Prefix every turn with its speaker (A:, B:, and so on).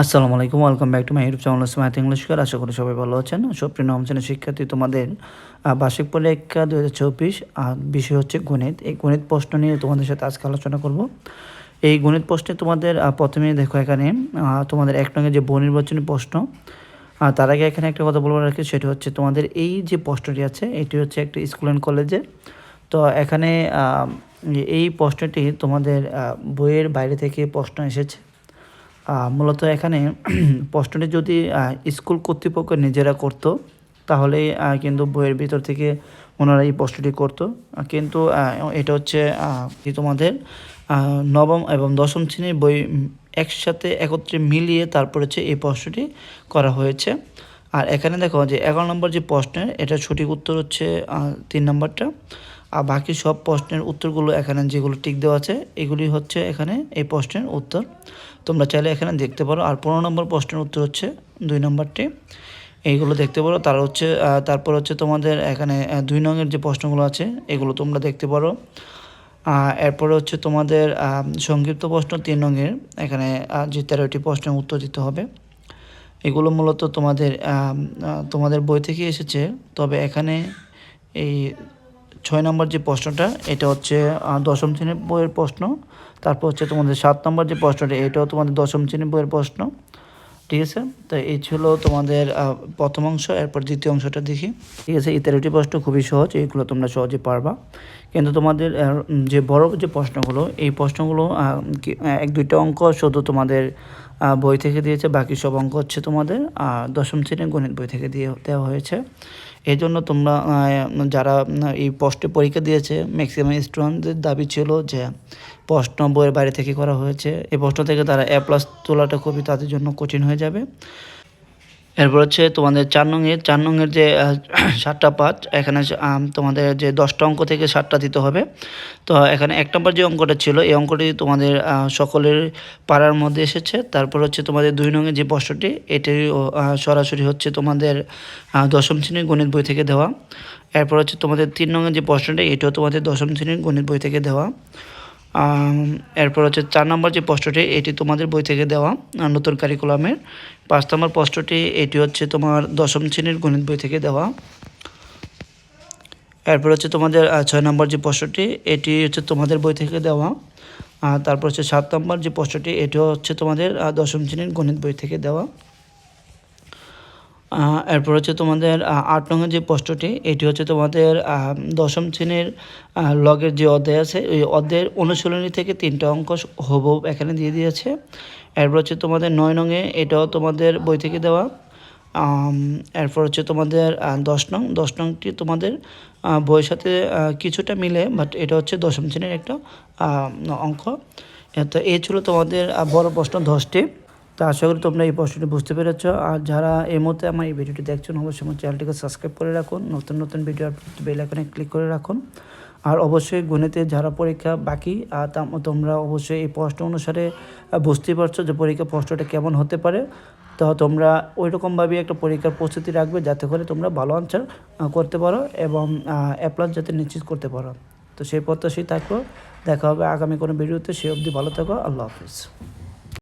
A: আসসালামু আলাইকুম, welcome back to my YouTube channel smart English কর আশা করি সবাই ভালো আছেন। সুপ্রিয় নবম শ্রেণির শিক্ষার্থী, তোমাদের বার্ষিক পরীক্ষা দু হাজার চব্বিশ আর বিষয় হচ্ছে গণিত। এই গণিত প্রশ্ন নিয়ে তোমাদের সাথে আজকে আলোচনা করব। এই গণিত প্রশ্নে তোমাদের প্রথমে দেখো এখানে তোমাদের এক নঙ্গে যে নির্বাচনী প্রশ্ন আর তার আগে এখানে একটা কথা বলব রাখি সেটা হচ্ছে তোমাদের এই যে প্রশ্নটি আছে, এটি হচ্ছে একটা স্কুল অ্যান্ড কলেজে তো এখানে এই প্রশ্নটি তোমাদের বইয়ের বাইরে থেকে প্রশ্ন এসেছে। মূলত এখানে প্রশ্নটি যদি স্কুল কর্তৃপক্ষ নিজেরা করতো, তাহলে কিন্তু বইয়ের ভিতর থেকে ওনারা এই প্রশ্নটি করতো কিন্তু এটা হচ্ছে তোমাদের নবম এবং দশম শ্রেণির বই একসাথে একত্রে মিলিয়ে তারপর হচ্ছে এই প্রশ্নটি করা হয়েছে। আর এখানে দেখো যে এগারো নম্বর যে প্রশ্নের, এটা সঠিক উত্তর হচ্ছে তিন নম্বরটা। আর বাকি সব প্রশ্নের উত্তরগুলো এখানে যেগুলো টিক দেওয়া আছে, এগুলি হচ্ছে এখানে এই প্রশ্নের উত্তর। তোমরা চাইলে এখানে দেখতে পারো, আর পনেরো নম্বর প্রশ্নের উত্তর হচ্ছে দুই নম্বরটি। এইগুলো দেখতে পারো, তার হচ্ছে তারপর হচ্ছে তোমাদের এখানে দুই নঙের যে প্রশ্নগুলো আছে, এগুলো তোমরা দেখতে পারো। এরপরে হচ্ছে তোমাদের সংক্ষিপ্ত প্রশ্ন তিন নঙের এখানে যে তেরোটি প্রশ্নের উত্তর দিতে হবে। এগুলো মূলত তোমাদের তোমাদের বই থেকে এসেছে, তবে এখানে এই ছয় নম্বর যে প্রশ্নটা, এটা হচ্ছে দশম শ্রেণির বইয়ের প্রশ্ন। তারপর হচ্ছে তোমাদের সাত নম্বর যে প্রশ্নটা, এটাও তোমাদের দশম শ্রেণির বইয়ের প্রশ্ন। ঠিক আছে? তো এই ছিল তোমাদের প্রথম অংশ, এরপর দ্বিতীয় অংশটা দেখি। ঠিক আছে? এই তেরোটি প্রশ্ন খুবই সহজ এইগুলো তোমরা সহজে পারবা। কিন্তু তোমাদের যে বড় যে প্রশ্নগুলো, এই প্রশ্নগুলো এক দুইটা অঙ্ক শুধু তোমাদের বই থেকে দিয়েছে, বাকি সব অঙ্ক হচ্ছে তোমাদের দশম শ্রেণির গণিত বই থেকে দিয়ে দেওয়া হয়েছে। এই জন্য তোমরা যারা এই পোস্টে পরীক্ষা দিয়েছে ম্যাক্সিমাম স্টুডেন্টদের দাবি ছিল যে প্রশ্ন বইয়ের বাইরে থেকে করা হয়েছে। এই প্রশ্ন থেকে তারা এ প্লাস তোলাটা খুবই তাদের জন্য কঠিন হয়ে যাবে। এরপর হচ্ছে তোমাদের চার নঙের চার নঙের যে সাতটা পাঁচ এখানে তোমাদের যে দশটা অঙ্ক থেকে সাতটা দিতে হবে। তো এখানে এক নম্বর যে অঙ্কটা ছিল, এই অঙ্কটি তোমাদের সকলের পাড়ার মধ্যে এসেছে। তারপর হচ্ছে তোমাদের দুই নঙের যে প্রশ্নটি এটি সরাসরি হচ্ছে তোমাদের দশম শ্রেণির গণিত বই থেকে দেওয়া। এরপর হচ্ছে তোমাদের তিন নঙের যে প্রশ্নটি, এটাও তোমাদের দশম শ্রেণির গণিত বই থেকে দেওয়া। এরপর হচ্ছে চার নম্বর যে প্রশ্নটি এটি তোমাদের বই থেকে দেওয়া নতুন কারিকুলামের পাঁচ নম্বর প্রশ্নটি এটি হচ্ছে তোমার দশম শ্রেণির গণিত বই থেকে দেওয়া। এরপর হচ্ছে তোমাদের ছয় নম্বর যে প্রশ্নটি এটি হচ্ছে তোমাদের বই থেকে দেওয়া। তারপর হচ্ছে সাত নম্বর যে প্রশ্নটি এটিও হচ্ছে তোমাদের দশম শ্রেণির গণিত বই থেকে দেওয়া। এরপর হচ্ছে তোমাদের আট নম্বর যে প্রশ্নটি, এটি হচ্ছে তোমাদের দশম শ্রেণির লগের যে অধ্যায় আছে, ওই অধ্যায়ের অনুশীলনী থেকে তিনটা অঙ্ক হবু এখানে দিয়ে দিয়েছে। এরপর হচ্ছে তোমাদের নয় নঙে এটাও তোমাদের বই থেকে দেওয়া। এরপর হচ্ছে তোমাদের দশ নং, দশ নংটি তোমাদের বইয়ের সাথে কিছুটা মিলে, বাট এটা হচ্ছে দশম শ্রেণির একটা অঙ্ক। তো এই ছিল তোমাদের বড় প্রশ্ন দশটি। তো আশা করি তোমরা এই প্রশ্নটি বুঝতে পেরেছ। আর যারা এই মুহূর্তে আমার এই ভিডিওটি দেখছেন অবশ্যই আমার চ্যানেলটিকে সাবস্ক্রাইব করে রাখুন। নতুন নতুন ভিডিও বেল আইকনে ক্লিক করে রাখুন। আর অবশ্যই গণিতে যারা পরীক্ষা বাকি, আর তোমরা অবশ্যই এই প্রশ্ন অনুসারে বুঝতেই পারছ যে পরীক্ষা প্রশ্নটা কেমন হতে পারে। তো তোমরা ওই রকমভাবে একটা পরীক্ষার প্রস্তুতি রাখবে যাতে করে তোমরা ভালো আনসার করতে পারো এবং অ্যাপ্লাস যাতে নিশ্চিত করতে পারো। তো সেই প্রত্যাশাই থাকব দেখা হবে আগামী কোনো ভিডিওতে। সে অবধি ভালো থাকো। আল্লাহ হাফিজ।